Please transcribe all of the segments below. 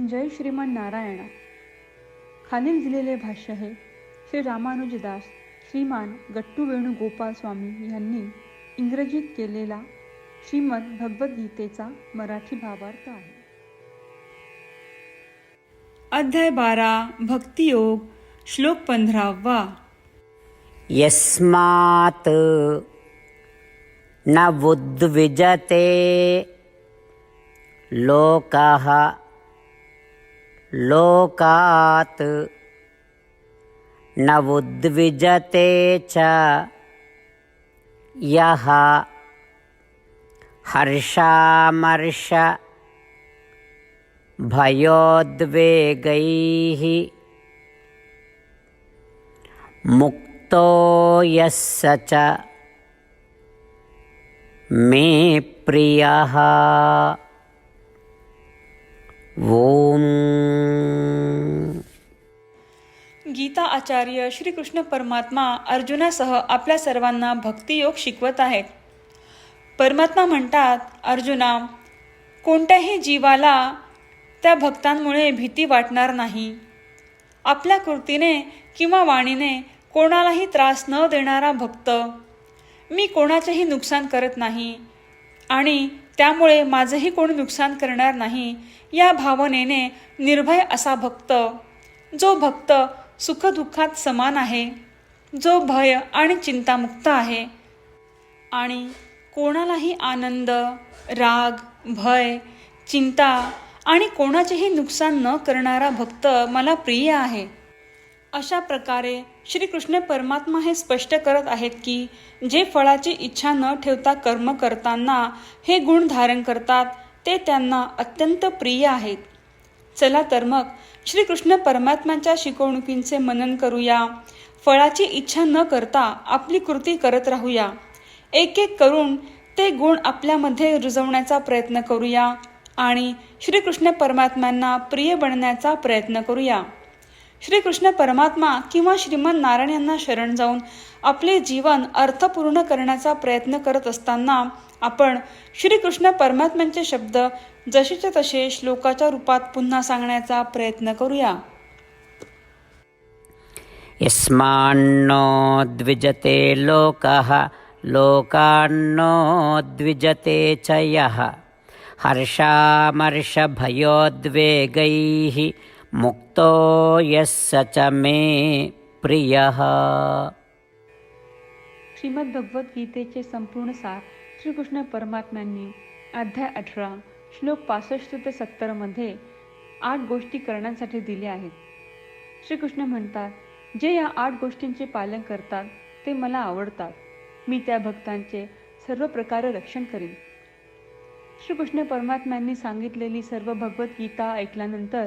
जय श्रीमान नारायणा. खालील दिलेले भाष्य हे श्री रामानुजदास श्रीमान गट्टू वेणुगोपाल स्वामी यांनी इंग्रजीत केलेला श्रीमद भगवद्गीतेचा मराठी भावार्थ आहे. अध्याय बारा भक्तियोग श्लोक पंधरावा यस्मात् न उद्विजते लोकः लोकात् न उद्विजते च यः हर्षामर्ष भयोद्वेगैः मुक्तो यः स च मे प्रियः गीता आचार्य श्रीकृष्ण परमात्मा अर्जुनासह आपल्या सर्वांना भक्तियोग शिकवत आहेत. परमात्मा म्हणतात अर्जुना कोणत्याही जीवाला त्या भक्तांमुळे भीती वाटणार नाही. आपल्या कृतीने किंवा वाणीने कोणालाही त्रास न देणारा भक्त. मी कोणाचेही नुकसान करत नाही आणि त्यामुळे माझंही कोणी नुकसान करणार नाही या भावनेने निर्भय असा भक्त. जो भक्त सुखदुःखात समान आहे जो भय आणि चिंतामुक्त आहे आणि कोणालाही आनंद राग भय चिंता आणि कोणाचेही नुकसान न करणारा भक्त मला प्रिय आहे. अशा प्रकारे श्रीकृष्ण परमात्मा हे स्पष्ट करत आहेत की जे फळाची इच्छा न ठेवता कर्म करताना हे गुण धारण करतात ते त्यांना अत्यंत प्रिय आहेत. चला तर मग श्रीकृष्ण परमात्म्याच्या शिकवणुकींचे मनन करूया. फळाची इच्छा न करता आपली कृती करत राहूया. एक एक करून ते गुण आपल्यामध्ये रुजवण्याचा प्रयत्न करूया आणि श्रीकृष्ण परमात्म्यांना प्रिय बनण्याचा प्रयत्न करूया. श्रीकृष्ण परमात्मा किंवा श्रीमन नारायण यांना शरण जाऊन आपले जीवन अर्थपूर्ण करण्याचा प्रयत्न करत असताना आपण श्रीकृष्ण परमात्म्यांचे शब्द जसेच्या तसे श्लोकाच्या रूपात पुन्हा सांगण्याचा प्रयत्न करूया. यस्मान्नो द्विजते लोकः लोकान्नो द्विजते च यः। हर्षामर्षभयोद्वेगैः मुक्तो यः स च मे प्रियः। श्रीमद्भगवद्गीतेचे संपूर्ण सार श्रीकृष्ण परमात्म्यांनी अध्याय अठरा श्लोक पासष्ट ते सत्तरमध्ये आठ गोष्टी करण्यासाठी दिल्या आहेत. श्रीकृष्ण म्हणतात जे या आठ गोष्टींचे पालन करतात ते मला आवडतात. मी त्या भक्तांचे सर्व प्रकारे रक्षण करीन. श्रीकृष्ण परमात्म्यांनी सांगितलेली सर्व भगवद्गीता ऐकल्यानंतर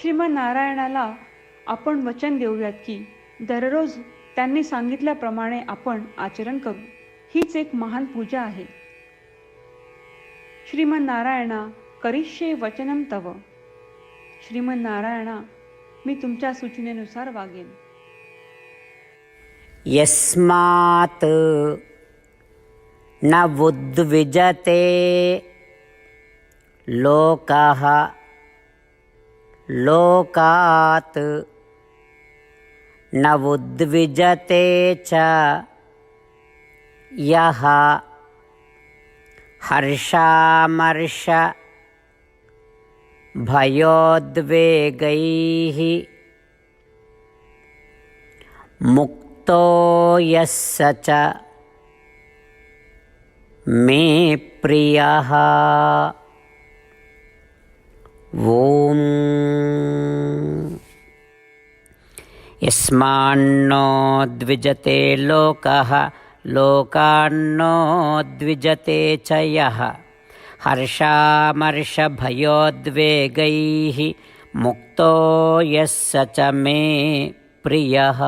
श्रीमन नारायणाला आपण वचन देऊयात की दररोज त्यांनी सांगितल्याप्रमाणे आपण आचरण करू. हीच एक महान पूजा आहे. श्रीमन नारायणा करिष्ये वचनम तव. श्रीमन नारायणा मी तुमच्या सूचनेनुसार वागेन. यस्मात् न उद्विजते लोकः लोकात् न उद्विजते च यः हर्षामर्ष भयोद्वेगैः मुक्तो यः स च मे प्रियः ॐ यस्मान्नो द्विजते लोकः लोकान्नो द्विजते च यः। हर्षामर्षभयोद्वेगैः मुक्तो यः स च मे प्रियः